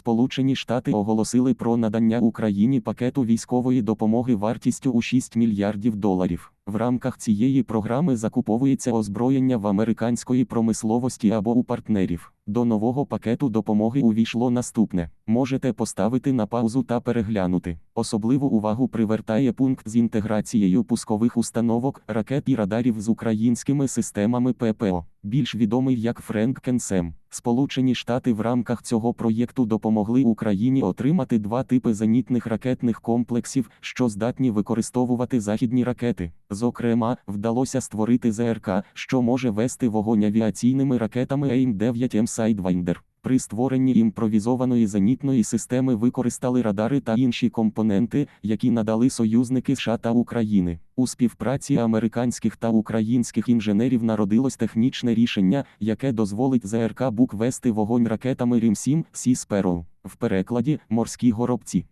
Сполучені Штати оголосили про надання Україні пакету військової допомоги вартістю у 6 мільярдів доларів. В рамках цієї програми закуповується озброєння в американської промисловості або у партнерів. До нового пакету допомоги увійшло наступне: можете поставити на паузу та переглянути. Особливу увагу привертає пункт з інтеграцією пускових установок, ракет і радарів з українськими системами ППО, більш відомий як Френк Кенсем. Сполучені Штати в рамках цього проєкту допомогли Україні отримати два типи зенітних ракетних комплексів, що здатні використовувати західні ракети. Зокрема, вдалося створити ЗРК, що може вести вогонь авіаційними ракетами AIM-9 М Sidewinder. При створенні імпровізованої зенітної системи використали радари та інші компоненти, які надали союзники США та України. У співпраці американських та українських інженерів народилось технічне рішення, яке дозволить ЗРК Бук вести вогонь ракетами Рім-7 Сі Sparrow. В перекладі морські горобці.